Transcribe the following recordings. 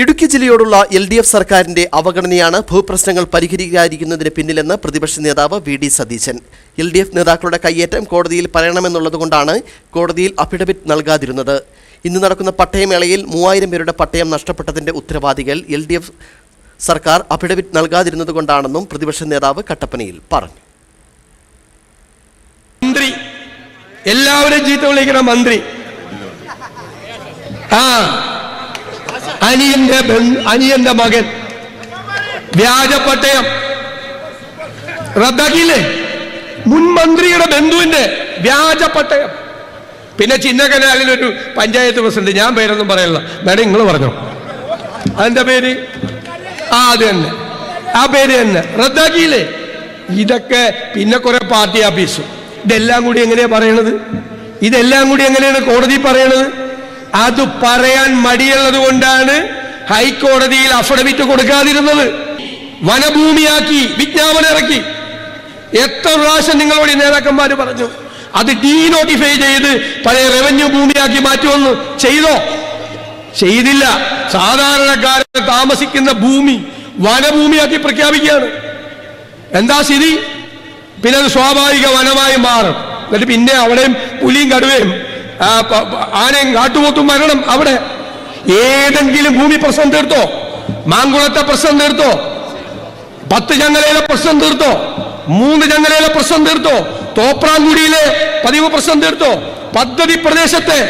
ഇടുക്കി ജില്ലയോടുള്ള L D F സർക്കാരിന്റെ അവഗണനയാണ് ഭൂപ്രശ്നങ്ങൾ പരിഹരിക്കാതിരിക്കുന്നതിന് പിന്നിലെന്ന് പ്രതിപക്ഷ നേതാവ് V D Satheesan. L D F നേതാക്കളുടെ കയ്യേറ്റം കോടതിയിൽ പറയണമെന്നുള്ളതുകൊണ്ടാണ് കോടതിയിൽ അഫിഡവിറ്റ് നൽകാതിരുന്നത്. ഇന്ന് നടക്കുന്ന പട്ടയമേളയിൽ മൂവായിരം പേരുടെ പട്ടയം നഷ്ടപ്പെട്ടതിന്റെ ഉത്തരവാദികൾ എൽ ഡി എഫ് സർക്കാർ അഫിഡവിറ്റ് നൽകാതിരുന്നതുകൊണ്ടാണെന്നും പ്രതിപക്ഷ നേതാവ് കട്ടപ്പനയിൽ പറഞ്ഞു. മന്ത്രി എല്ലാവരും ചീത്ത വിളിക്കണം മന്ത്രി. ആ അനിയന്റെ അനിയന്റെ മകൻ. വ്യാജ പട്ടയം റദ്ദാക്കിയില്ലേ? മുൻ മന്ത്രിയുടെ ബന്ധുവിന്റെ വ്യാജ പട്ടയം പിന്നെ ചിന്നകനാലിൽ ഒരു പഞ്ചായത്ത് പ്രസിഡന്റ് ഞാൻ പേരൊന്നും പറയല്ല മേഡം നിങ്ങൾ പറഞ്ഞു? അതിന്റെ പേര്? ആ അത് തന്നെ. ആ പേര് തന്നെ. റദ്ദാക്കിയില്ലേ? ഇതൊക്കെ പിന്നെ കുറെ പാർട്ടി ആഫീസും ഇതെല്ലാം കൂടി എങ്ങനെയാ പറയണത്? ഇതെല്ലാം കൂടി എങ്ങനെയാണ് കോടതി പറയണത്? അത് പറയാൻ മടിയുള്ളത് കൊണ്ടാണ് ഹൈക്കോടതിയിൽ അഫിഡവിറ്റ് കൊടുക്കാതിരുന്നത്. വനഭൂമിയാക്കി വിജ്ഞാപനം ഇറക്കി. എത്ര പ്രാവശ്യം നിങ്ങളോട് നേതാക്കന്മാർ പറഞ്ഞു? അത് ഡീനോട്ടിഫൈ ചെയ്ത് പഴയ റവന്യൂ ഭൂമിയാക്കി മാറ്റുമെന്ന് ചെയ്തോ? ചെയ്തില്ല. സാധാരണക്കാരൻ താമസിക്കുന്ന ഭൂമി വനഭൂമിയാക്കി പ്രഖ്യാപിക്കുകയാണ്. എന്താ സ്ഥിതി? പിന്നെ അത് സ്വാഭാവിക വനമായി മാറും. എന്നിട്ട് പിന്നെ അവിടെയും പുലിയും കടുവയും ആ, ആനയും കാട്ടുപോത്തും വരണം അവിടെ. ഏതെങ്കിലും ഭൂമി പ്രശ്നം തീർത്തോ? മാങ്കുളത്തെ പ്രശ്നം തീർത്തോ? പത്ത് ചങ്ങലയിലെ പ്രശ്നം തീർത്തോ? മൂന്ന് ചങ്ങലയിലെ പ്രശ്നം തീർത്തോ? തോപ്രാങ്കുടിയിലെ പതിവ് പ്രശ്നം തീർത്തോ? പദ്ധതി പ്രദേശത്തെ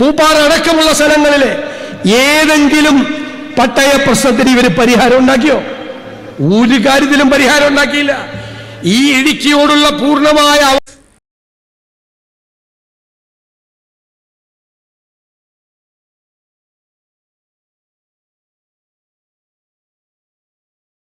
പൂപ്പാറ അടക്കമുള്ള സ്ഥലങ്ങളിലെ ഏതെങ്കിലും പട്ടയ പ്രശ്നത്തിന് ഇവർ പരിഹാരം ഉണ്ടാക്കിയോ? ഒരു കാര്യത്തിലും പരിഹാരം ഉണ്ടാക്കിയില്ല. ഈ ഇടുക്കിയോടുള്ള പൂർണമായ